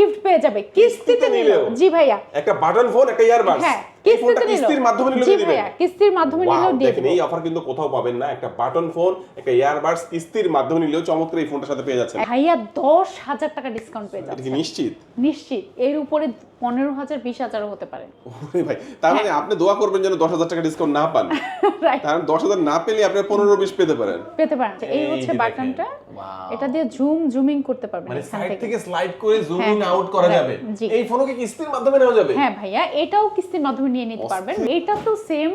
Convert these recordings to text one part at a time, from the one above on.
Gift পেয়ে যাবে কিস্তিতে নিল নিলেও? জি ভাইয়া একটা বাটন ফোন একটা ইয়ারবাডস হ্যাঁ কিস্তির মাধ্যমে নিলে দিবেন কিস্তির মাধ্যমে নিলেও দিয়ে দেখেন এই অফার কিন্তু কোথাও পাবেন না। একটা বাটন ফোন একটা ইয়ারবাডস কিস্তির মাধ্যমে নিলেও চমৎকার এই ফোনটার সাথে পেয়ে যাচ্ছেন। ভাইয়া দশ হাজার টাকা ডিসকাউন্ট পেয়ে এটা নিশ্চিত? নিশ্চিত এর উপরে পনেরো হাজার হতে পারে। ওরে ভাই তার মানে আপনি দোয়া করবেন যেন টাকা ডিসকাউন্ট না পান। কারণ দশ হাজার না পেলে আপনি পনেরো বিশ পেতে পারেন। পেতে পারেন। এই হচ্ছে বাটনটা। এটা দিয়ে জুম জুমিং করতে পারবেন মানে সাইড থেকে। থেকে স্লাইড করে জুম ইন হ্যাঁ, আউট করা যাবে। এই ফোনও কি কিস্তির মাধ্যমে নেওয়া যাবে? হ্যাঁ ভাইয়া এটাও কিস্তির মাধ্যমে নিয়ে নিতে পারবেন। এটা তো সেম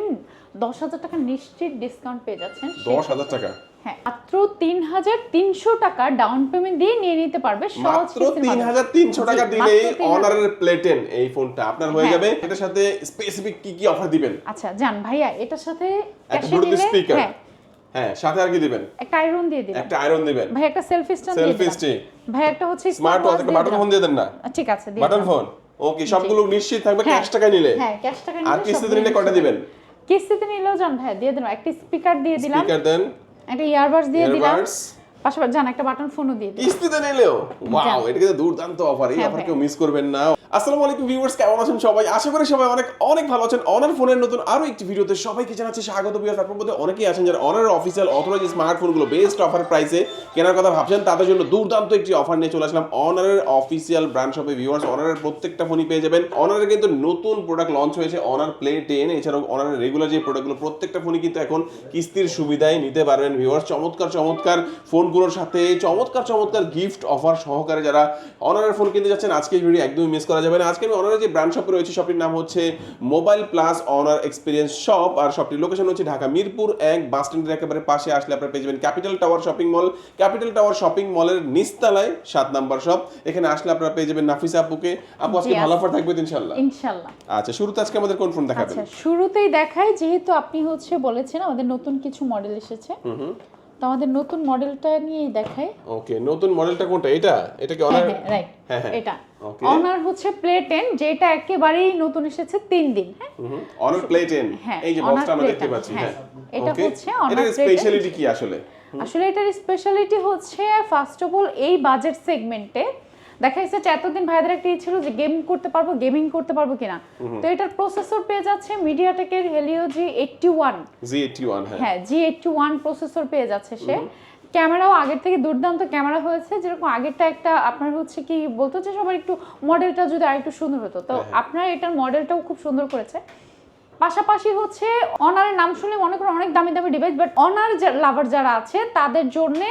দশ হাজার টাকা নিশ্চিত ডিসকাউন্ট পেয়ে যাচ্ছেন। দশ হাজার টাকা? হ্যাঁ মাত্র তিন হাজার তিনশো টাকা ডাউন পেমেন্ট দিয়ে নিয়ে নিতে পারবে মাত্র তিন। হাজার তিনশো টাকা জি, দিলেই অনারের প্লেটেন এই ফোনটা আপনার হয়ে হ্যাঁ। যাবে। এটার সাথে স্পেসিফিক কি কি অফার দিবেন? আচ্ছা জান ভাইয়া এটার সাথে ক্যাশে নিলে হ্যাঁ। হ্যাঁ সাথে আর কি দিবেন? একটা আয়রন দিয়ে দিলাম একটা আয়রন দিবেন। ভাই একটা সেলফি স্ট্যান্ড দিয়ে সেলফি দিলাম। স্টিক ভাই একটা হচ্ছে স্মার্ট ওয়াচ একটা বাটন ফোন দিয়ে দেন না? ঠিক আছে বাটন ফোন ওকে সবগুলো নিশ্চিত থাকবে হ্যাঁ। ক্যাশ টাকা নিলে। হ্যাঁ ক্যাশ টাকা নিলে আর কিস্তিতে নিলে কটা দিবেন? কিস্তিতে নিলেও জান হ্যাঁ দিয়ে দিলাম। একটা স্পিকার দিয়ে দিলাম। স্পিকার দেন। একটা ইয়ারবাডস দিয়ে দিলাম। পাশাপাশি জান একটা বাটন ফোনও দিয়ে দিলাম। কিস্তিতে নিলেও? ওয়াও এটা কিন্তু দুর্দান্ত অফার এই হ্যাঁ অফার কেউ মিস করবেন না। আসসালামু আলাইকুম ভিউয়ার্স, কেমন আছেন সবাই? আশা করি সবাই অনেক অনেক ভালো আছেন। অনার ফোনের নতুন আরও একটি ভিডিওতে সবাইকে জানাচ্ছি স্বাগত ভিউয়ার্স। আপনার মধ্যে অনেকেই আছেন যারা অনার অফিসিয়াল অথরাইজ স্মার্টফোনগুলো বেস্ট অফার প্রাইসে কেনার কথা ভাবছেন, তাদের জন্য দুর্দান্ত একটি অফার নিয়ে চলে আসলাম অনারের অফিসিয়াল ব্র্যান্ড শপে ভিউয়ার্স অনারের প্রত্যেকটা ফোনই পেয়ে যাবেন। অনারের কিন্তু নতুন প্রোডাক্ট লঞ্চ হয়েছে অনার প্লে টেন এছাড়াও অনারের রেগুলার যে প্রোডাক্টগুলো প্রত্যেকটা ফোনই কিন্তু এখন কিস্তির সুবিধায় নিতে পারবেন ভিউয়ার্স। চমৎকার চমৎকার ফোনগুলোর সাথে, চমৎকার চমৎকার গিফট অফার সহকারে যারা অনারের ফোন কিনতে যাচ্ছেন আজকে এই ভিডিও একদমই মিস করা যাবে না। আজকে আমি অনারের যে ব্র্যান্ড শপে রয়েছে শপটির নাম হচ্ছে mobile plus Honor experience shop আর শপটির লোকেশন হচ্ছে ঢাকা মিরপুর এক বাস স্ট্যান্ডের একেবারে পাশে আসলে আপনারা পেয়ে যাবেন capital tower shopping mall capital tower shopping মলের নিচতলায় সাত নাম্বার শপ এখানে আসলে আপনারা পেয়ে যাবেন নাফিসা আপুকে। আপু আজকে ভালো অফার থাকবে ইনশাল্লাহ ইনশাল্লাহ আচ্ছা শুরুতে আজকে আমাদের কোন ফোন দেখাবেন? আচ্ছা শুরুতেই দেখাই যেহেতু আপনি হচ্ছে বলেছেন আমাদের নতুন কিছু মডেল এসেছে। আমাদের নতুন মডেলটা নিয়েই দেখাই ওকে নতুন মডেলটা কোনটা এটা এটা কি অনার রাইট হ্যাঁ। এটা. অনার হচ্ছে প্লে টেন যেটা একেবারেই নতুন এসেছে তিন দিন হ্যাঁ অনার প্লে টেন হ্যাঁ, এই যে বক্সটা আমরা দেখতে পাচ্ছি হ্যাঁ। হ্যাঁ এটা. হচ্ছে অনার এটার Play 10 স্পেশালিটি কি আসলে আসলে এটার স্পেশালিটি হচ্ছে ফার্স্ট অফ অল এই বাজেট সেগমেন্টে দেখা যাচ্ছে এতদিন ভাইদের একটা ইয়ে ছিল যে গেম করতে পারব গেমিং করতে পারব কিনা। তো এটার প্রসেসর পেয়ে যাচ্ছে মিডিয়াটেকের Helio G eighty one Z81 হ্যাঁ। হ্যাঁ জি এইটটি ওয়ান প্রসেসর পেয়ে যাচ্ছে সে। ক্যামেরাও আগের থেকে দুর্দান্ত ক্যামেরা হয়েছে যেরকম আগেরটা একটা আপনার হচ্ছে কি বলতো যে সবার একটু মডেলটা যদি আরেকটু সুন্দর হতো। তো হ্যাঁ, আপনার এটার মডেলটাও খুব সুন্দর করেছে। পাশাপাশি হচ্ছে অনারের নাম শুনে মনে করেন অনেক দামি দামি ডিভাইস বাট অনার লাভার যারা আছে তাদের জন্য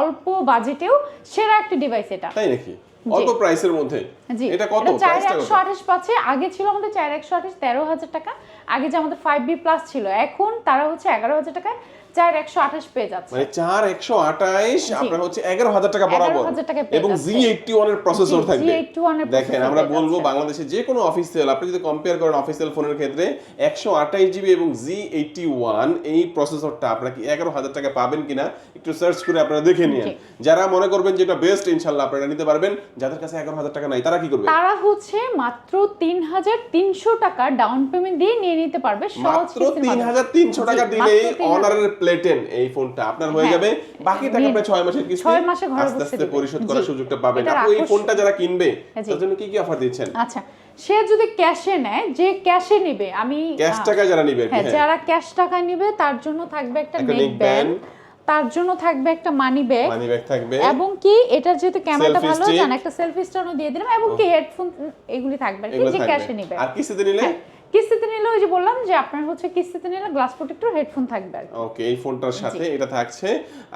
অল্প বাজেটেও সেরা একটা ডিভাইস এটা। তাই নাকি? অল্প প্রাইসের মধ্যে। এটা কত? প্রাইসটা কত? আঠাশ পাচ্ছে। আগে ছিল আমাদের চার একশো আঠাশ তেরো হাজার টাকা। আগে যে আমাদের ফাইভ বি প্লাস ছিল এখন তারা হচ্ছে এগারো হাজার টাকায় চার একশো আঠাশ পেয়ে যাচ্ছে। মানে চার একশো আঠাইশ আপনার হচ্ছে এগারো হাজার টাকা বরাবর। 11,000 টাকায় পেয়ে এবং জি এইটটি ওয়ানের প্রসেসর থাকবে দেখেন আমরা বলব বাংলাদেশে যে কোনো অফিসিয়াল আপনি যদি কম্পেয়ার করেন অফিসিয়াল ফোনের ক্ষেত্রে একশো আঠাইশ জিবি এবং জি এইটটি ওয়ান এই প্রসেসরটা আপনারা কি এগারো হাজার টাকা পাবেন কিনা একটু সার্চ করে আপনারা দেখে নিন। যারা মনে করবেন যেটা বেস্ট ইনশাল্লাহ আপনারা নিতে পারবেন। যাদের কাছে এগারো হাজার টাকা নাই তারা কি করবে? তারা হচ্ছে মাত্র তিন হাজার তিনশো টাকা ডাউন পেমেন্ট দিয়ে নিয়ে নিতে পারবে মাত্র তিন হাজার তিনশো টাকা জি, দিলেই অনারের প্লেটেন এই ফোনটা আপনার হয়ে হ্যাঁ। যাবে। বাকি টাকা নিয়ে- প্রায় ছয় মাসের কিস্তি ছয় মাসে ঘরে আস্তে বসে আস্তে পরিশোধ করার সুযোগটা পাবেন। এটার আপু এই ফোনটা যারা কিনবে হ্যাঁ, তার জন্য কি কি অফার দিচ্ছেন আচ্ছা সে যদি ক্যাশে নেয় যে ক্যাশে নেবে আমি ক্যাশ টাকা যারা নিবে হ্যাঁ হ্যাঁ। যারা ক্যাশ টাকা নিবে তার জন্য থাকবে একটা নেক ব্যান্ড তার জন্য থাকবে একটা মানি ব্যাগ মানি ব্যাগ থাকবে। এবং কি এটার যেহেতু ক্যামেরাটা ভালো। জান একটা সেলফি স্ট্যান্ডও দিয়ে দিলাম এবং কি হেডফোন এগুলি থাকবে আর কি যে ক্যাশে নিবে। আর কিস্তিতে নিলে? হ্যাঁ, কিস্তিতে নিলে ওই যে বললাম যে আপনার হচ্ছে কিস্তিতে নিলে গ্লাস প্রোটেক্টর হেডফোন থাকবে ওকে এই ফোনটার সাথে এটা থাকছে।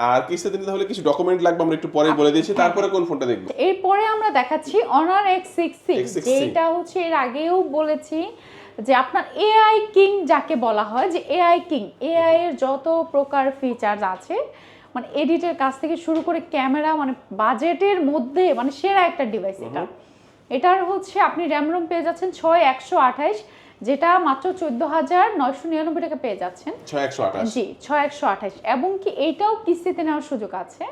আর কিস্তিতে নিতে হলে কিছু ডকুমেন্ট লাগবে আমরা একটু পরে বলে দিয়েছি। হ্যাঁ, তারপরে কোন ফোনটা দেখব? এরপরে আমরা দেখাচ্ছি honour x six six X66 যেটা হচ্ছে এর আগেও বলেছি যে আপনার এআই কিং যাকে বলা হয় যে এআই কিং এআই এর যত প্রকার ফিচার্স আছে মানে এডিটের কাছ থেকে শুরু করে ক্যামেরা মানে বাজেটের মধ্যে মানে সেরা একটা ডিভাইস এটা। এটার হচ্ছে আপনি র্যাম রোম পেয়ে যাচ্ছেন ছয় একশো আঠাইশ যেটা মাত্র চোদ্দ হাজার নয়শো নিরানব্বই টাকা পেয়ে যাচ্ছেন। ছয় একশো আঠাশ। জি ছয় একশো আঠাশ। এবং কি এইটাও কিস্তিতে নেওয়ার সুযোগ আছে?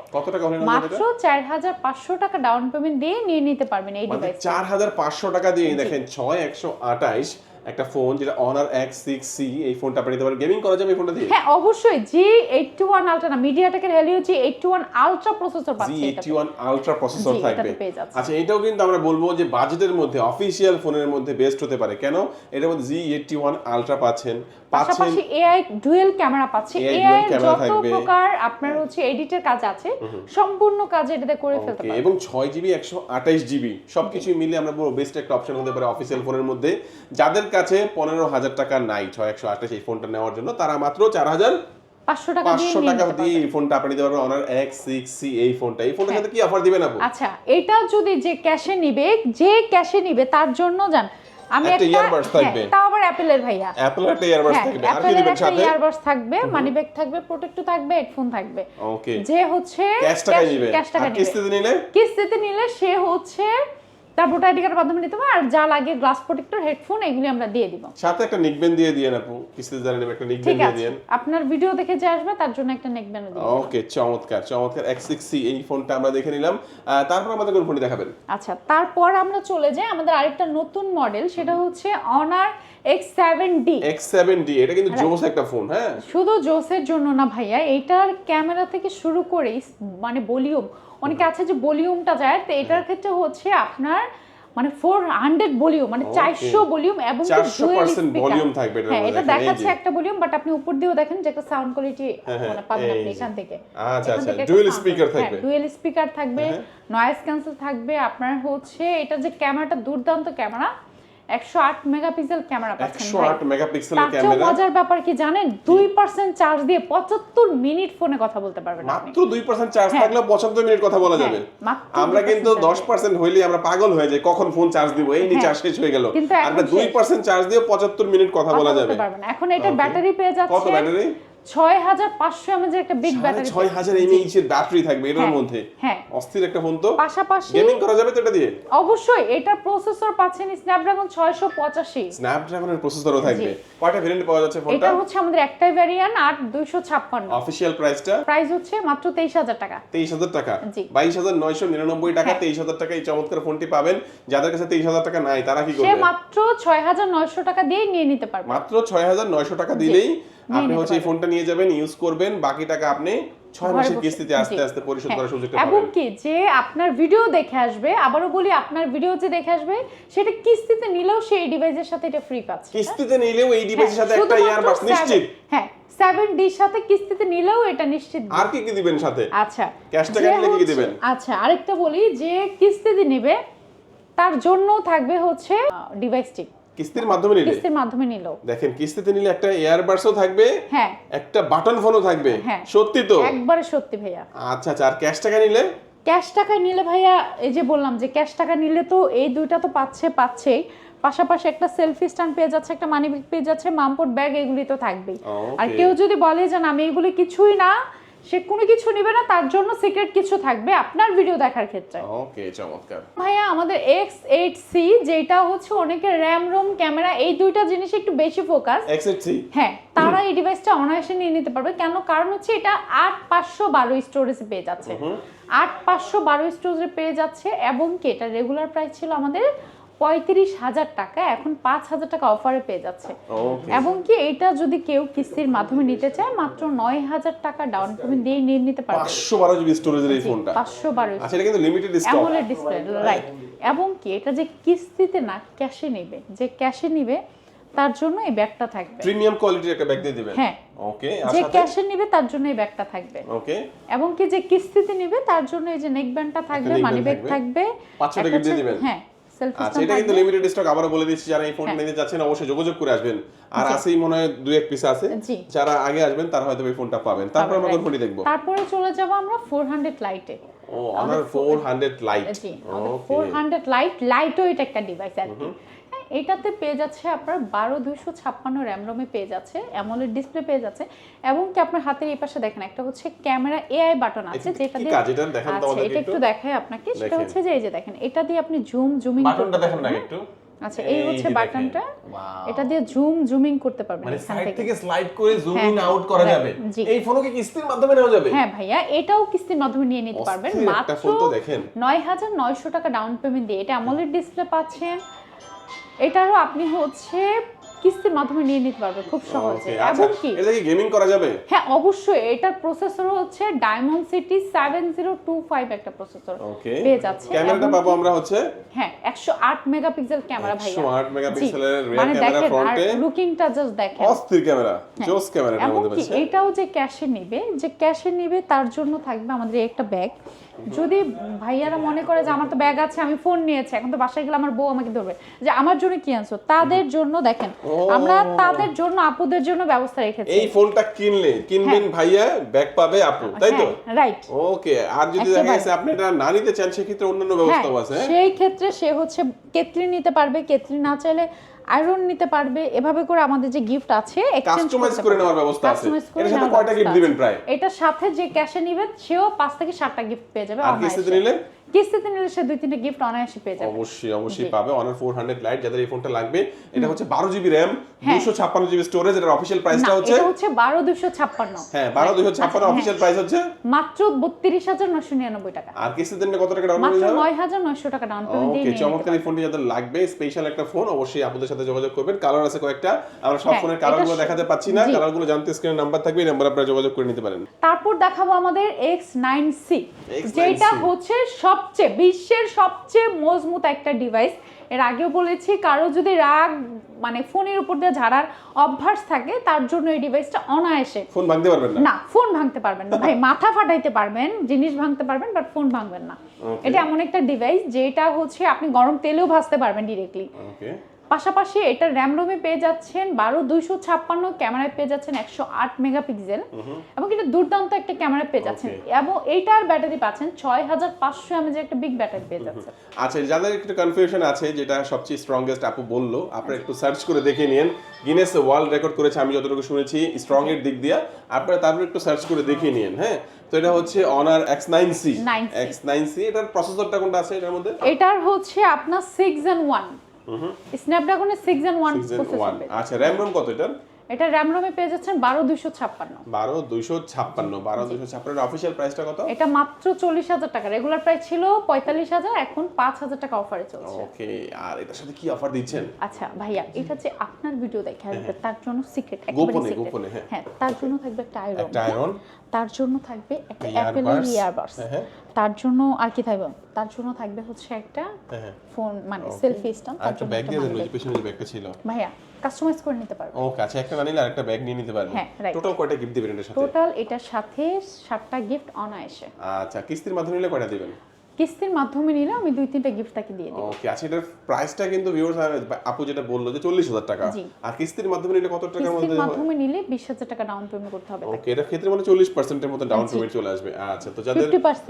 মাত্র চার হাজার পাঁচশো টাকা ডাউন পেমেন্ট দিয়ে নিয়ে নিতে পারবেন এই মানে ডিভাইস চার হাজার পাঁচশো টাকা দিয়ে দেখেন ছয় একশো আঠাইশ একটা ফোন যেটা অনার এক্স সিক্স সি এই ফোনটা আপনি নিতে পারেন। গেমিং করা যাবে এই ফোনটা দিয়ে? হ্যাঁ অবশ্যই। জি এইটটি ওয়ান আলট্রা না মিডিয়াটেকের Helio G eighty one ultra processor G পাচ্ছে এইটি এটাতে। ওয়ান আলট্রা প্রসেসর থাকবে। আচ্ছা এটাও কিন্তু আমরা বলব যে বাজেটের মধ্যে অফিসিয়াল ফোনের মধ্যে বেস্ট হতে পারে। কেন? এটার মধ্যে জি এইটি ওয়ান আলট্রা পাচ্ছেন পাচ্ছেন এআই ডুয়েল ক্যামেরা পাচ্ছে। এআই dual camera যত প্রকার আপনার হচ্ছে এডিটের কাজ আছে সম্পূর্ণ কাজ এটাতে করে ফেলতে পারবেন। এবং ছয় জিবি একশো আঠাইশ জিবি সবকিছু মিলে আমরা বলব বেস্ট একটা অপশন হতে পারে অফিসিয়াল ফোনের মধ্যে। যাদের কাছে পনেরো হাজার টাকা নাই ছয় একশো আঠাশ এই ফোনটা নেওয়ার জন্য। তারা মাত্র চার হাজার পাঁচশো টাকা দিয়ে পাঁচশো নিয়ে টাকা নিতে দিয়ে পারবেন। এই ফোনটা আপনি নিতে পারবেন অনার এক্স সিক্স সি এই ফোনটা এই ফোনটার সাথে কি অফার দিবেন আপু? আচ্ছা এটা যদি যে ক্যাশে নিবে যে ক্যাশে নিবে তার জন্য জান আমি একটা একটা হ্যাঁ, থাকবে। তাও আবার অ্যাপেলের ভাইয়া। অ্যাপল একটা ইয়ারবাডস হ্যাঁ থাকবে। আর কি দিবেন সাথে? ইয়ারবাডস থাকবে মানি ব্যাগ থাকবে প্রোটেক্টর থাকবে হেডফোন থাকবে। ওকে যে হচ্ছে ক্যাশ টাকা নিবে ক্যাশ টাকা নিবে কিস্তিতে নিলে? কিস্তিতে নিলে সে হচ্ছে তার ভোটার আইডি কার্ডের মাধ্যমে নিতে হবে আর যা লাগে গ্লাস প্রোটেক্টর হেডফোন এগুলি আমরা দিয়ে দিব। সাথে একটা নেকব্যান্ড দিয়ে দিয়েন আপু কিস্তিতে জানেন একটা নেকব্যান্ড ঠিক দিয়ে আছে। দিয়েন। আপনার ভিডিও দেখে যে আসবে তার জন্য একটা নেকব্যান্ড দিয়ে ওকে চমৎকার চমৎকার। এক্স সিক্স এই ফোনটা আমরা দেখে নিলাম। তারপর আমাদের কোন ফোনটি দেখাবেন? আচ্ছা তারপর আমরা চলে যাই আমাদের আরেকটা নতুন মডেল সেটা হচ্ছে Honor X seven D X seven D এটা কিন্তু জোস একটা ফোন হ্যাঁ? শুধু জোসের জন্য না ভাইয়া এটার ক্যামেরা থেকে শুরু করে মানে ভলিউম অনেকে আছে যে ভলিউমটা যায় তো এটার ক্ষেত্রে হচ্ছে আপনার মানে ফোর হান্ড্রেড ভলিউম মানে Okay. চারশো ভলিউম এবং 400% volume থাকবে হ্যাঁ এটা দেখাচ্ছে একটা ভলিউম বাট আপনি উপর দিয়েও দেখেন যে একটা সাউন্ড কোয়ালিটি হ্যাঁ, হ্যাঁ, মানে পাবেন আপনি এখান থেকে। আচ্ছা, আচ্ছা, speaker sound- থাকবে। হ্যাঁ, ডুয়েল স্পিকার থাকবে হ্যাঁ। নয়েজ ক্যান্সেল থাকবে আপনার হচ্ছে এটা যে ক্যামেরাটা দুর্দান্ত ক্যামেরা একশো আট মেগাপিক্সেল ক্যামেরা পাচ্ছেন একশো ভাই। আট মেগাপিক্সেলের তার ক্যামেরা। মজার ব্যাপার কি জানেন? দুই পার্সেন্ট চার্জ দিয়ে পঁচাত্তর মিনিট ফোনে কথা বলতে পারবেন আপনি। মাত্র দুই পার্সেন্ট চার্জ হ্যাঁ। থাকলেও পঁচাত্তর মিনিট কথা বলা হ্যাঁ, যাবে আমরা কিন্তু charge দশ পার্সেন্ট হইলে আমরা পাগল হয়ে যাই কখন ফোন চার্জ দিব? এই হ্যাঁ। চার্জ শেষ হয়ে গেল। আমরা দুই শেষ। পার্সেন্ট চার্জ দিয়ে পঁচাত্তর মিনিট কথা বলা যাবে। এখন এটা ব্যাটারি পেয়ে কত ব্যাটারি? ছয় হাজার পাঁচশো এমএজ একটা বিগ ব্যাটারি ছয় হাজার এমএইচ এর ব্যাটারি থাকবে এটার হ্যাঁ, মধ্যে। হ্যাঁ। অস্থির একটা ফোন তো। পাশাপাশি গেমিং করা যাবে তো এটা দিয়ে? অবশ্যই এটা প্রসেসর পাচ্ছেন স্ন্যাপড্রাগন ছয়শো পঁচাশি। স্ন্যাপড্রাগনের প্রসেসরও থাকবে। কয়টা ভেরিয়েন্ট পাওয়া যাচ্ছে ফোনটা এটা হচ্ছে আমাদের একটাই ভ্যারিয়েন্ট আট দুইশো ছাপ্পান্ন। অফিসিয়াল প্রাইসটা প্রাইস হচ্ছে মাত্র তেইশ হাজার টাকা। তেইশ হাজার টাকা। বাইশ হাজার নয়শো নিরানব্বই টাকা হ্যাঁ। তেইশ হাজার টাকা এই চমৎকার ফোনটি পাবেন। যাদের কাছে তেইশ হাজার টাকা নাই তারা কি করবে? মাত্র ছয় হাজার নয়শো টাকা দিয়ে নিয়ে নিতে পারবে। মাত্র ছয় হাজার নয়শো টাকা দিলেই আপনি হচ্ছে এই ফোনটা নিয়ে যাবেন ইউজ করবেন বাকি টাকা আপনি ছয় মাসের কিস্তিতে আস্তে আস্তে পরিশোধ হ্যাঁ। করার সুযোগটা এবং কি যে আপনার ভিডিও দেখে আসবে আবারও বলি আপনার ভিডিও যে দেখে আসবে সেটা কিস্তিতে নিলেও সেই ডিভাইসের সাথে এটা ফ্রি পাচ্ছে কিস্তিতে নিলেও এই ডিভাইসের সাথে একটা ইয়ারবাডস নিশ্চিত। হ্যাঁ সেভেন ডির সাথে কিস্তিতে নিলেও এটা নিশ্চিত। আর কি কি দিবেন সাথে? আচ্ছা। Cash টাকা নিলে কি কি দিবেন? আচ্ছা আরেকটা বলি যে কিস্তিতে নেবে তার জন্য থাকবে হচ্ছে ডিভাইস ডিভাইসটি কিস্তির মাধ্যমে নিলে? কিস্তির মাধ্যমে নিলেও দেখেন কিস্তিতে নিলে একটা এয়ারবাডসও থাকবে হ্যাঁ। একটা বাটন ফোনও থাকবে। হ্যাঁ। সত্যি তো? একবারে সত্যি ভাইয়া। আচ্ছা আচ্ছা আর ক্যাশ টাকা নিলে? ক্যাশ টাকা নিলে ভাইয়া এই যে বললাম যে ক্যাশ টাকা নিলে তো এই দুইটা তো পাচ্ছে পাচ্ছেই। পাশাপাশি একটা সেলফি স্ট্যান্ড পেয়ে যাচ্ছে একটা মানি ব্যাগ পেয়ে যাচ্ছে মামপোর্ট ব্যাগ এগুলি তো থাকবেই। আর কেউ যদি বলে যে না আমি এগুলি কিছুই না সে কোনো কিছু নেবে না তার জন্য সিক্রেট কিছু থাকবে আপনার ভিডিও দেখার ক্ষেত্রে। ওকে চমৎকার। ভাইয়া আমাদের এক্স এইট সি যেটা হচ্ছে অনেকে র্যাম রোম ক্যামেরা এই দুইটা জিনিস একটু বেশি ফোকাস এক্সএসি হ্যাঁ তারা এই ডিভাইসটা অনায়াসে নিয়ে নিতে পারবে কেন? কারণ হচ্ছে এটা আট পাঁচশো বারো স্টোরেজ পেয়ে যাচ্ছে। আট পাঁচশো বারো স্টোরেজে পেয়ে যাচ্ছে এবং কি এটা রেগুলার প্রাইস ছিল আমাদের পঁয়ত্রিশ হাজার টাকা এখন পাঁচ হাজার টাকা অফারে পেয়ে যাচ্ছে। এবং কি এটা যদি কেউ কিস্তির মাধ্যমে নিতে চায় মাত্র নয় হাজার টাকা ডাউন পেমেন্ট দিয়ে নিয়ে নিতে পারবে। পাঁচশো বারো জিবি স্টোরেজের এই ফোনটা পাঁচশো বারো আচ্ছা এটা কিন্তু limited stock AMOLED display right এবং কি এটা যে কিস্তিতে না ক্যাশে নেবে। যে ক্যাশে নিবে তার জন্য এই ব্যাগটা থাকবে। প্রিমিয়াম কোয়ালিটির একটা ব্যাগ দিয়ে দিবেন? হ্যাঁ। ওকে যে ক্যাশে নিবে তার জন্য এই ব্যাগটা থাকবে। ওকে এবং কি যে কিস্তিতে নিবে তার জন্য এই যে নেক ব্যান্ডটা থাকবে মানি ব্যাগ থাকবে। পাঁচশো টাকা দিয়ে দিবেন? হ্যাঁ। সেলফি আচ্ছা এটা কিন্তু লিমিটেড স্টক আবারও বলে দিচ্ছি যারা এই ফোন হ্যাঁ। নিতে যাচ্ছেন অবশ্যই যোগাযোগ করে আসবেন। আর। আছেই মনে হয় দুই এক পিস আছে। যারা আগে আসবেন তারা হয়তো এই ফোনটা পাবেন। তারপর আমরা কোন ফোনটি দেখব। তারপরে চলে যাব আমরা ফোর হান্ড্রেড লাইটে ও অনার ফোর হান্ড্রেড লাইট জি ওকে ফোর হান্ড্রেড লাইট লাইটও এটা একটা ডিভাইস আর এটাতে পেয়ে যাচ্ছে আপনার বারো দুইশো ছাপ্পান্ন র্যাম রোমে পেয়ে যাচ্ছে অ্যামোলেড ডিসপ্লে পেয়ে যাচ্ছে এবং কি আপনার হাতের এই পাশে দেখেন একটা হচ্ছে ক্যামেরা এআই বাটন আছে যেটা দিয়ে আচ্ছা এটা একটু। দেখাই আপনাকে সেটা হচ্ছে যে এই যে দেখেন এটা দিয়ে আপনি জুম জুমিং বাটনটা দেখেন না একটু। আচ্ছা এই হচ্ছে বাটনটা এটা দিয়ে জুম জুমিং করতে পারবেন মানে সাইড থেকে। স্লাইড করে জুম ইন হ্যাঁ, আউট করা যাবে। এই ফোনও কি কিস্তির মাধ্যমে নেওয়া যাবে? হ্যাঁ ভাইয়া এটাও কিস্তির মাধ্যমে নিয়ে নিতে পারবেন। মাত্র ফোন তো দেখেন। নয় হাজার নয়শো টাকা ডাউন পেমেন্ট দিয়ে। এটা অ্যামোলেড ডিসপ্লে পাচ্ছেন এটারও আপনি হচ্ছে কিস্তির মাধ্যমে নিয়ে নিতে পারবেন খুব সহজে। আচ্ছা এবং কি? এটা কি গেমিং করা যাবে? হ্যাঁ অবশ্যই। এটার প্রসেসর হচ্ছে Dimensity seven zero two five একটা প্রসেসর পেয়ে যাচ্ছে। ক্যামেরাটা পাবো আমরা হচ্ছে? হ্যাঁ একশো আট মেগাপিক্সেল ক্যামেরা ভাইয়া। 108 মেগাপিক্সেলের মানে দেখেন front লুকিংটা জাস্ট দেখেন। অস্থির ক্যামেরা জোস ক্যামেরাটার মধ্যে এমনকি এটাও যে ক্যাশে নেবে যে ক্যাশে নেবে তার জন্য থাকবে আমাদের একটা ব্যাগ যদি ভাইয়ারা মনে করে যে আমার তো ব্যাগ আছে আমি ফোন নিয়েছি এখন তো বাসায় গেলে আমার বউ আমাকে ধরবে। যে আমার জন্য কি আনছো? তাদের জন্য দেখেন আমরা তাদের জন্য আপুদের জন্য ব্যবস্থা রেখেছি। এই ফোনটা কিনলে কিনবেন ভাইয়া ব্যাগ পাবে আপু তাই তো? রাইট ওকে আর যদি দেখা। গেছে আপনি এটা না নিতে চান সেক্ষেত্রে অন্যান্য হ্যাঁ ব্যবস্থাও আছে হ্যাঁ? সেই ক্ষেত্রে সে হচ্ছে কেতলি নিতে পারবে কেতলি না চাইলে আয়রন নিতে পারবে। এভাবে করে আমাদের যে গিফট আছে এক্সচেঞ্জ কাস্টমাইজ করে নেওয়ার ব্যবস্থা আছে। এর সাথে কয়টা গিফট দিবেন প্রায়? এটার সাথে যে ক্যাশে নেবেন সেও 5 থেকে 7টা গিফট পেয়ে যাবে আর। কিস্তিতে নিলে? কিস্তিতে নিলে সে দুই তিনটা গিফট অনায়াসে পেয়ে যাবে। অবশ্যই অবশ্যই পাবে। অনার ফোর হান্ড্রেড লাইট যাদের এই ফোনটা লাগবে এটা হচ্ছে বারো জিবি র্যাম হ্যাঁ। দুশো ছাপ্পান্ন জিবি স্টোরেজ প্রাইসটা হচ্ছে এটা হ্যাঁ অফিসিয়াল প্রাইস হচ্ছে মাত্র বত্রিশ হাজার নশো নিরানব্বই টাকা। আর কিস্তিতে নিলে কত টাকা ডাউন পেমেন্ট টাকা ডাউন পেমেন্ট দিয়ে ওকে চমৎকার এই ফোনটি যাদের লাগবে স্পেশাল একটা ফোন অবশ্যই আপনাদের সাথে যোগাযোগ করবেন। কালার আছে কয়েকটা আমরা সব হ্যাঁ, ফোনের এটা কালারগুলো দেখাতে পাচ্ছি না। কালারগুলো জানতে স্ক্রিনে নাম্বার থাকবে এই নাম্বার আপনারা যোগাযোগ করে নিতে পারেন। তারপর দেখাবো আমাদের এক্স নাইন সি X9C যেটা হচ্ছে সবচেয়ে বিশ্বের সবচেয়ে মজবুত একটা ডিভাইস এর আগেও বলেছি কারও যদি রাগ মানে ফোনের উপর দিয়ে ঝাড়ার অভ্যাস থাকে তার জন্য এই ডিভাইসটা অনায়াসে। ফোন ভাঙতে পারবেন না? না ফোন ভাঙতে পারবেন না। ভাই মাথা ফাটাইতে পারবেন জিনিস ভাঙতে পারবেন বাট ফোন ভাঙবেন না। এটা এমন একটা ডিভাইস যেটা হচ্ছে আপনি গরম তেলেও ভাজতে পারবেন ডিরেক্টলি ওকে পাশাপাশি এটা র্যাম রোমে পেয়ে যাচ্ছেন বারো দুইশো ছাপ্পান্ন ক্যামেরায় পেয়ে যাচ্ছেন একশো আট মেগাপিক্সেল। এবং এটা দুর্দান্ত একটা ক্যামেরা পেয়ে যাচ্ছেন। এবং এইটার ব্যাটারি পাচ্ছেন ছয় হাজার পাঁচশো এমএজ একটা বিগ ব্যাটারি পেয়ে যাচ্ছেন। আচ্ছা যাদের একটু কনফিউশন আছে যেটা সবচেয়ে স্ট্রংগেস্ট আপু বলল আপনারা একটু সার্চ করে দেখে নিন গিনেস ওয়ার্ল্ড রেকর্ড করেছে আমি যতটুকু শুনেছি স্ট্রং এর দিক দিয়ে। আপনারা তারপর একটু সার্চ করে দেখে নিন হ্যাঁ? তো এটা হচ্ছে Honor X nine C 9C X nine C এটার প্রসেসরটা কোনটা আছে এটার মধ্যে? এটার হচ্ছে আপনার সিক্স এন্ড ওয়ান স্ন্যাপড্রাগনের সিক্স এন্ড ওয়ান আচ্ছা র্যাম রোম কত এটার? এটা র্যাম রোমে পেয়ে যাচ্ছেন বারো দুইশো ছাপ্পান্ন। বারো দুইশো ছাপ্পান্ন বারো দুইশো ছাপ্পান্ন অফিসিয়াল প্রাইসটা কত? এটা মাত্র চল্লিশ হাজার টাকা। রেগুলার প্রাইস ছিল পঁয়তাল্লিশ হাজার এখন পাঁচ হাজার টাকা অফারে চলছে। ওকে আর এটার সাথে কি অফার দিচ্ছেন? আচ্ছা ভাইয়া এটা যে আপনার ভিডিও দেখে আসবে তার জন্য সিক্রেট গোপনে, গোপনে, হ্যাঁ। হ্যাঁ তার জন্য থাকবে একটা আয়রন আয়রন তার জন্য থাকবে একটা অ্যাপেলের ইয়ারবাডস হ্যাঁ, হ্যাঁ। তার জন্য আর কি থাকবে? তার জন্য থাকবে হচ্ছে একটা হ্যাঁ হ্যাঁ। ফোন মানে সেলফি স্ট্যান্ড তার একটা ব্যাগ দিয়ে। পেছনে যে ব্যাগটা ছিল। ভাইয়া কাস্টমাইজ করে নিতে পারবে। ওকে আচ্ছা একটা না নিলে আরেকটা ব্যাগ নিয়ে নিতে পারবে। হ্যাঁ. টোটাল কয়টা গিফট দিবেন এটার সাথে? টোটাল এটার সাথে সাতটা গিফট অনায়াসে। আচ্ছা কিস্তির মাধ্যমে নিলে কয়টা দিবেন? কিস্তির মাধ্যমে নিলে আমি দুই তিনটা গিফট তাকে দিয়ে দিই ওকে আচ্ছা এটার প্রাইসটা কিন্তু ভিউয়ার্স আপু যেটা বলল যে চল্লিশ হাজার টাকা। জি। আর কিস্তির মাধ্যমে নিলে কত টাকার মধ্যে কিস্তির মাধ্যমে নিলে বিশ হাজার টাকা ডাউন পেমেন্ট করতে হবে ওকে এটার ক্ষেত্রে মানে চল্লিশ পার্সেন্টের মতো ডাউন পেমেন্ট চলে আসবে। আচ্ছা তো যাদের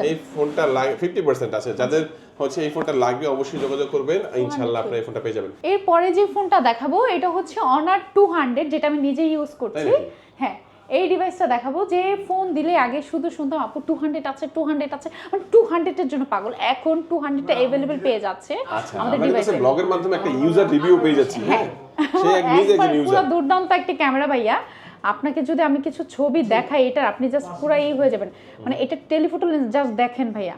এই ফোনটা লাগে ফিফটি পার্সেন্ট আছে যাদের হচ্ছে এই ফোনটা লাগবে অবশ্যই যোগাযোগ করবেন ইনশাল্লাহ আপনারা এই ফোনটা পেয়ে যাবেন। এরপরে যে ফোনটা দেখাবো এটা হচ্ছে অনার টু হান্ড্রেড যেটা আমি নিজে ইউজ করছি। হ্যাঁ এই ডিভাইসটা দেখাবো যে ফোন দিলে আগে শুধু শুনতাম আপু টু হান্ড্রেড আছে টু হান্ড্রেড আছে। মানে টু হান্ড্রেডের জন্য পাগল। এখন টু হান্ড্রেডটা অ্যাভেলেবেল পেয়ে যাচ্ছে আচ্ছা আমাদের ডিভাইসে ব্লগের মাধ্যমে একটা ইউজার রিভিউ পেয়ে যাচ্ছি হ্যাঁ? একজন পুরো দুর্দান্ত একটা ক্যামেরা ভাইয়া। আপনাকে যদি আমি কিছু ছবি দেখাই এটা আপনি জাস্ট পুরো এই হয়ে যাবেন। মানে এটা টেলিফোটো লেন্স জাস্ট দেখেন ভাইয়া।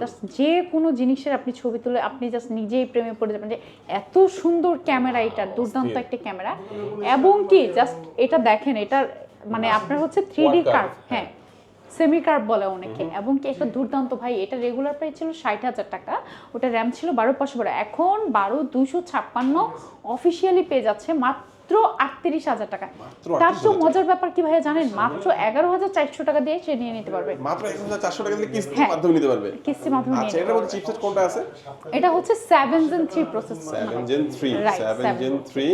জাস্ট যে কোনো জিনিসের আপনি ছবি তুলে আপনি জাস্ট নিজেই প্রেমে পড়ে যাবেন যে এত সুন্দর ক্যামেরা এটা দুর্দান্ত একটা ক্যামেরা এবং কি জাস্ট এটা দেখেন এটা মানে আপনার হচ্ছে থ্রি ডি কার্ভ হ্যাঁ। সেমি কার্ভ বলে অনেকে। এবং কি একটা দুর্দান্ত ভাই এটা রেগুলার প্রাইস ছিল ষাট হাজার টাকা ওটা র্যাম ছিল বারো পাঁচশো বারো। এখন বারো দুইশো ছাপ্পান্ন অফিসিয়ালি পেয়ে যাচ্ছে মাত্র আটত্রিশ হাজার টাকা। তার তো মজার ব্যাপার কি ভাইয়া জানেন? মাত্র এগারো হাজার চারশো টাকা দিয়ে সে নিয়ে নিতে পারবে। মাত্র এক হাজার চারশো টাকা দিলে কিস্তির হ্যাঁ। মাধ্যমে নিতে পারবে? কিস্তির মাধ্যমে আচ্ছা এটার মধ্যে চিপসেট কোনটা আছে? এটা হচ্ছে seven gen three process seven gen three seven gen three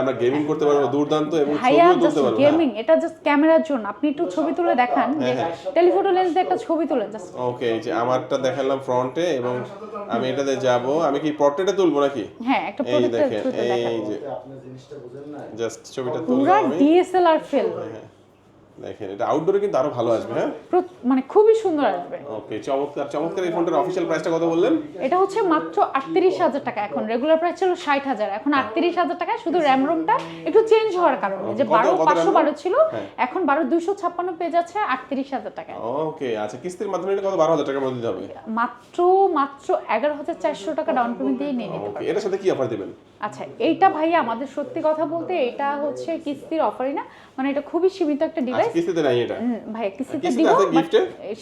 আমরা গেমিং করতে পারব দুর্দান্ত এবং ছবিও তুলতে পারব। গেমিং এটা জাস্ট ক্যামেরার জন্য। আপনি একটু ছবি তুলে দেখান যে হ্যাঁ, টেলিফোটো লেন্স দিয়ে একটা ছবি তুলে জাস্ট ওকে এই যে আমারটা দেখালাম ফ্রন্টে এবং আমি এটাতে যাব। আমি কি পোর্ট্রেটে তুলবো নাকি? হ্যাঁ একটা এই প্রোডাক্টের দেখেন দেখান এই যে। আপনি জিনিসটা বুঝেন না জাস্ট ছবিটা তুলবো পুরো আমি। ডিএসএলআর ফিল্ম হ্যাঁ। দেখেন এটা আউটডোরে কিন্তু আরও ভালো আসবে হ্যাঁ? মানে খুবই সুন্দর আসবে। ওকে চমৎকার চমৎকার এই ফোনটার অফিসিয়াল প্রাইসটা কত বললেন? এটা হচ্ছে মাত্র আটত্রিশ হাজার টাকা এখন। রেগুলার প্রাইস ছিল ষাট হাজার এখন আটত্রিশ হাজার টাকা শুধু র্যাম রোমটা একটু চেঞ্জ হওয়ার কারণে। যে কত- বারো কত পাঁচশো RAM? বারো ছিল হ্যাঁ। এখন বারো দুইশো ছাপ্পান্ন পেয়ে যাচ্ছে আটত্রিশ হাজার টাকা ওকে আচ্ছা কিস্তির মাধ্যমে নিলে কত? বারো হাজার টাকার মধ্যে দিতে হবে? মাত্র মাত্র এগারো হাজার চারশো টাকা ডাউন পেমেন্ট দিয়ে নিয়ে নিতে ওকে পারবে। এটার সাথে কি অফার দিবেন? আচ্ছা এইটা ভাইয়া আমাদের সত্যি কথা বলতে এটা হচ্ছে কিস্তির অফারই না। মানে এটা খুবই সীমিত একটা আচ্ছা কিস্তিতে নাই এটা? ভাইয়া কিস্তিতে দিব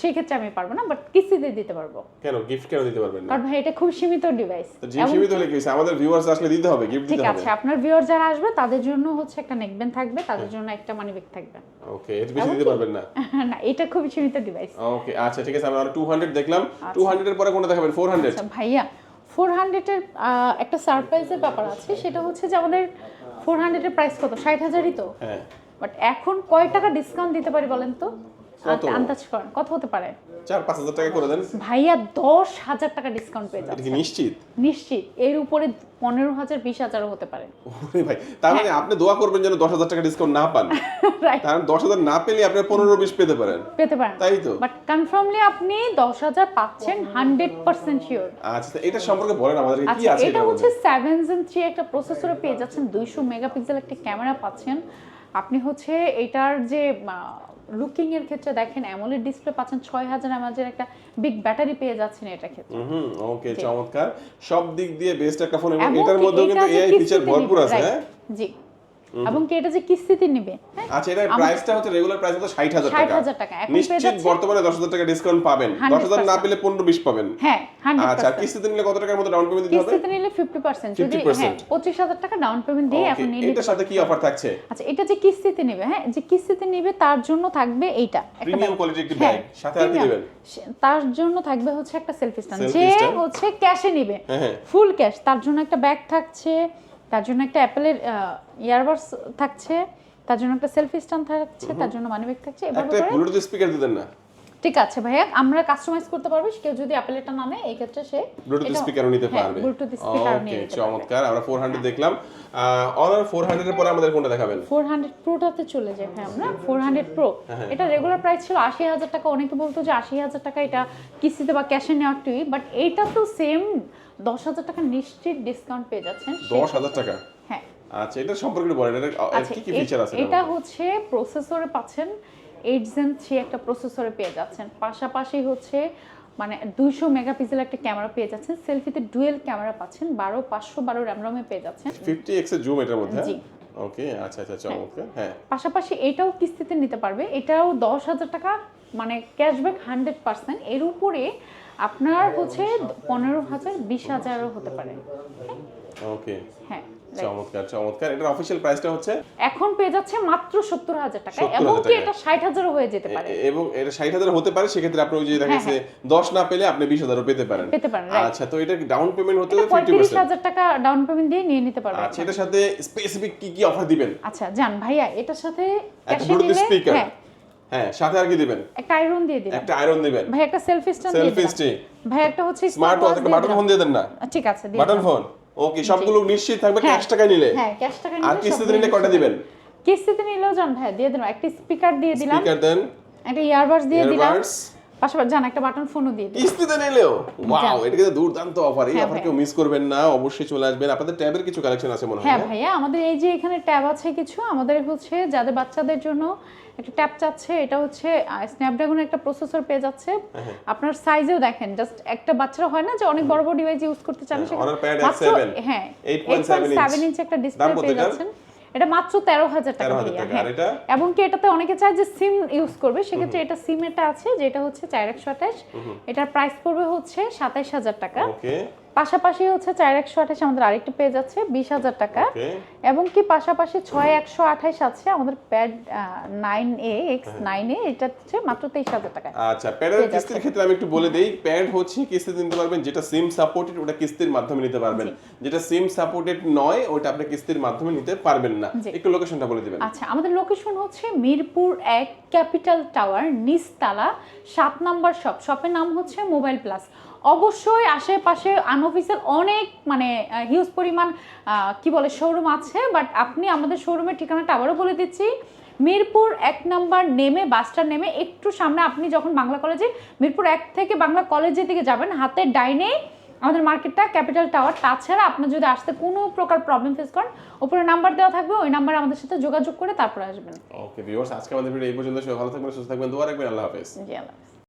সেই ক্ষেত্রে আমি পারব না বাট কিস্তিতে দিতে পারব। কেন? গিফট কেন দিতে পারবেন না? কারণ ভাই এটা খুব সীমিত ডিভাইস সীমিত হলে কি আমাদের ভিউয়ার্স আসলে দিতে হবে গিফট দিতে হবে। আছে আপনার ভিউয়ার যারা আসবে তাদের জন্য হচ্ছে একটা নেকবেন থাকবে তাদের জন্য একটা মানি ব্যাগ থাকবে। ওকে এটা বেশি দিতে পারবেন না? না এটা খুবই সীমিত ডিভাইস ওকে আচ্ছা ঠিক আছে আমরা টু হান্ড্রেড দেখলাম। টু হান্ড্রেডের পরে কোনটা দেখাবেন? ফোর হান্ড্রেড আচ্ছা ভাইয়া ফোর হান্ড্রেডের একটা সারপ্রাইজের ব্যাপার আছে সেটা হচ্ছে যে আমাদের ফোর হান্ড্রেডের প্রাইস কত? ষাট হাজারই তো? হ্যাঁ। বাট এখন কয় টাকা ডিসকাউন্ট দিতে পারি বলেন তো? আন্দাজ করেন কত হতে পারে? চার পাঁচ হাজার টাকা করে দেন। ভাইয়া দশ হাজার টাকা ডিসকাউন্ট পেয়ে কি নিশ্চিত? নিশ্চিত। এর উপরে পনেরো হাজার বিশ হাজারও হতে পারে। ওরে ভাই তার মানে আপনি দোয়া করবেন যেন দশ হাজার টাকা ডিসকাউন্ট না পান। কারণ দশ হাজার না পেলে আপনি পনেরো বিশ পেতে পারেন। পেতে পারেন। তাই তো? বাট কনফার্মলি আপনি দশ হাজার পাচ্ছেন হান্ড্রেড পার্সেন্ট শিওর আচ্ছা এটা সম্পর্কে বলেন আমাদের কি আচ্ছা আছে এটা হচ্ছে সেভেন জেন থ্রি একটা প্রসেসরে পেয়ে যাচ্ছেন। দুইশো মেগাপিক্সেল একটা ক্যামেরা পাচ্ছেন। আপনি হচ্ছে এটার যে লুকিং এর ক্ষেত্রে দেখেন অ্যামোলেড ডিসপ্লে পাচ্ছেন ছয় হাজার এমএজের একটা বিগ ব্যাটারি পেয়ে যাচ্ছেন এটা ক্ষেত্রে। হুম ওকে চমৎকার। সব দিক দিয়ে বেস্ট একটা ফোন এবং এটার মধ্যেও কিন্তু এআই ফিচার ভরপুর আছে হ্যাঁ? জি। এবং কি এটা যে কিস্তিতে নিবে? হ্যাঁ? আচ্ছা এটার প্রাইসটা হচ্ছে রেগুলার প্রাইস হচ্ছে ষাট হাজার 60,000 টাকা টাকা। এখন পেয়ে নিশ্চিত বর্তমানে দশ হাজার টাকা ডিসকাউন্ট পাবেন। দশ হাজার না পেলে পনেরো বিশ পাবেন। হ্যাঁ হান্ড্রেড আচ্ছা কিস্তিতে নিলে কত টাকার মতো ডাউন পেমেন্ট দিতে হবে? কিস্তিতে নিলে ফিফটি পার্সেন্ট যদি 50% হ্যাঁ পঁচিশ হাজার টাকা ডাউন পেমেন্ট দিয়ে এখন নিতে এটার সাথে কি অফার থাকছে? আচ্ছা এটা যে কিস্তিতে নেবে হ্যাঁ যে কিস্তিতে নেবে তার জন্য থাকবে এইটা। একটা প্রিমিয়াম কোয়ালিটি একটি ব্যাগ সাথে আর কি দিবেন। তার জন্য থাকবে হচ্ছে একটা সেলফি স্ট্যান্ড যে হচ্ছে ক্যাশে নিবে। ফুল ক্যাশ তার জন্য একটা ব্যাগ থাকছে। তার জন্য একটা অ্যাপেলের ইয়ারবাডস থাকছে তার জন্য একটা সেলফি স্ট্যান্ড থাকছে তার জন্য মানি ব্যাগ থাকছে এভাবে একটা করে ব্লুটুথ স্পিকার দিতেন না? ঠিক আছে ভাইয়া আমরা কাস্টমাইজ করতে পারব কেউ যদি অ্যাপেলেরটা না নেয় এই ক্ষেত্রে সে ব্লুটুথ স্পিকারও নিতে হ্যাঁ, পারবে। ব্লুটুথ স্পিকারও ওকে নিয়ে চমৎকার আমরা ফোর হান্ড্রেড দেখলাম। অনার ফোর হান্ড্রেডের পরে আমাদের কোনটা দেখাবেন? ফোর হান্ড্রেড প্রোটাতে চলে যায় হ্যাঁ আমরা ফোর হান্ড্রেড প্রো হ্যাঁ, এটা রেগুলার প্রাইস ছিল আশি হাজার টাকা অনেকে বলতো যে আশি হাজার টাকা এটা কিস্তিতে বা ক্যাশে নেওয়া টুই বাট এইটা তো সেম দশ হাজার টাকা নিশ্চিত ডিসকাউন্ট পেয়ে যাচ্ছেন দশ হাজার টাকা? হ্যাঁ। আচ্ছা এটা সম্পর্কে বলেন এটা আচ্ছা কি কি ফিচার আছে এটা হচ্ছে প্রসেসরে পাচ্ছেন এইট জেন থ্রি একটা প্রসেসরে পেয়ে যাচ্ছেন। পাশাপাশি হচ্ছে মানে দুইশো মেগাপিক্সেল একটা ক্যামেরা পেয়ে যাচ্ছেন। সেলফিতে ডুয়েল ক্যামেরা পাচ্ছেন বারো পাঁচশো বারো র্যাম রমে পেয়ে যাচ্ছেন। ফিফটি এক্সের জুম এটার মধ্যে জি। ওকে আচ্ছা আচ্ছা চমৎকার হ্যাঁ। পাশাপাশি এটাও কিস্তিতে নিতে পারবে। এটাও দশ হাজার টাকা মানে ক্যাশব্যাক হান্ড্রেড পার্সেন্ট এর উপরে আপনার হচ্ছে পনেরো হাজার বিশ হাজারও হতে পারে। ওকে। হ্যাঁ চমৎকার চমৎকার। এটার অফিসিয়াল প্রাইসটা হচ্ছে? এখন পেয়ে যাচ্ছে মাত্র সত্তর হাজার টাকা 70,000 এবং কি এটা ষাট হাজারও হয়ে যেতে পারে। এবং এটা ষাট হাজার হতে পারে সেক্ষেত্রে আপনি ওই যে দেখা হ্যাঁ, যাচ্ছে দশ না পেলে আপনি বিশ হাজারও পেতে পারেন। পেতে পারেন, আচ্ছা তো এটা ডাউন পেমেন্ট হতে ফিফটি পঁয়ত্রিশ হাজার টাকা ডাউন পেমেন্ট দিয়ে নিয়ে নিতে পারবে আচ্ছা এটার সাথে স্পেসিফিক কি কি অফার দিবেন? আচ্ছা জান ভাইয়া এটার সাথে ক্যাশে নিলে হ্যাঁ হ্যাঁ সাথে আর কি দিবেন? একটা আয়রন দিয়ে দিলাম একটা আয়রন দিবেন। ভাই একটা সেলফি স্ট্যান্ড সেলফি স্টিক ভাই একটা হচ্ছে স্মার্ট ওয়াচ একটা বাটন ফোন দিয়ে দেন না? ঠিক আছে বাটন ফোন ওকে সবগুলো নিশ্চিত থাকবে হ্যাঁ। ক্যাশ টাকা নিলে। হ্যাঁ ক্যাশ টাকা আর কিস্তিতে নিলে কয়টা দিবেন? কিস্তিতে নিলেও জান ভাই দিয়ে দিলাম। একটা স্পিকার দিয়ে দিলাম। স্পিকার দেন। একটা ইয়ারবাডস দিয়ে দিলাম। পাশাপাশি জান একটা বাটন ফোনও দিয়ে দিলাম। কিস্তিতে নিলেও ওয়াও এটা কিন্তু দুর্দান্ত অফার এই হ্যাঁ অফার কেউ মিস করবেন না অবশ্যই চলে আসবেন। আপনাদের ট্যাবের কিছু কালেকশন আছে মনে হয় হ্যাঁ হ্যাঁ? ভাইয়া আমাদের এই যে এখানে ট্যাব আছে কিছু আমাদের হচ্ছে যাদের বাচ্চাদের জন্য একটা ট্যাব চাচ্ছে এটা হচ্ছে স্ন্যাপড্রাগনের একটা প্রসেসর পেয়ে যাচ্ছে। হ্যাঁ, আপনার সাইজেও দেখেন জাস্ট একটা বাচ্চারা হয় না যে অনেক বড় বড় ডিভাইস ইউজ করতে চান হ্যাঁ, সেখানে Honor Pad মাত্র- X7 হ্যাঁ 8.7 ইঞ্চ। একটা ডিসপ্লে পেয়ে যাচ্ছেন। এটা মাত্র তেরো হাজার টাকা 13,000 ভাইয়া। হ্যাঁ? এবং কি এটাতে অনেকে চায় যে সিম ইউজ করবে সেক্ষেত্রে এটা সিম এটা আছে যেটা হচ্ছে চার একশো আঠাশ। এটার প্রাইস পড়বে হচ্ছে সাতাইশ হাজার টাকা। ওকে পাশাপাশি হচ্ছে চার একশো আঠাশ আমাদের আরেকটা পেয়ে যাচ্ছে বিশ হাজার টাকা। এবং কি পাশাপাশি ছয় একশো আঠাশ আছে আমাদের pad nine A X nine A এটা হচ্ছে মাত্র তেইশ হাজার টাকা। আচ্ছা প্যাডের কিস্তির ক্ষেত্রে আমি একটু বলে দেই প্যাড হচ্ছে কিস্তিতে নিতে পারবেন যেটা সিম সাপোর্টেড ওটা কিস্তির মাধ্যমে নিতে পারবেন। যেটা সিম সাপোর্টেড নয় ওটা আপনি কিস্তির মাধ্যমে নিতে পারবেন না। একটু লোকেশনটা বলে দিবেন। আচ্ছা আমাদের লোকেশন হচ্ছে মিরপুর এক ক্যাপিটাল টাওয়ার নিচতলা সাত নাম্বার শপ শপের নাম হচ্ছে মোবাইল প্লাস। অবশ্যই আশেপাশে আনঅফিসিয়াল অনেক মানে হিউজ পরিমাণ কি বলে শোরুম আছে বাট আপনি আমাদের শোরুমের ঠিকানাটা আবারও বলে দিচ্ছি। মিরপুর এক নাম্বার নেমে বাসটা নেমে একটু সামনে আপনি যখন বাংলা কলেজে মিরপুর এক থেকে বাংলা কলেজের দিকে যাবেন হাতের ডাইনে আমাদের মার্কেটটা ক্যাপিটাল টাওয়ার তাছাড়া আপনি যদি আসতে কোনো প্রকার প্রবলেম ফেস করেন উপরে নাম্বার দেওয়া থাকবে ওই নাম্বারে আমাদের সাথে যোগাযোগ করে তারপরে আসবেন। ওকে ভিউয়ার্স আজকে আমাদের ভিডিও এই পর্যন্ত। সবাই ভালো থাকবেন সুস্থ থাকবেন দোয়া রাখবেন আল্লাহ হাফেজ। জি আল্লাহ হাফেজ।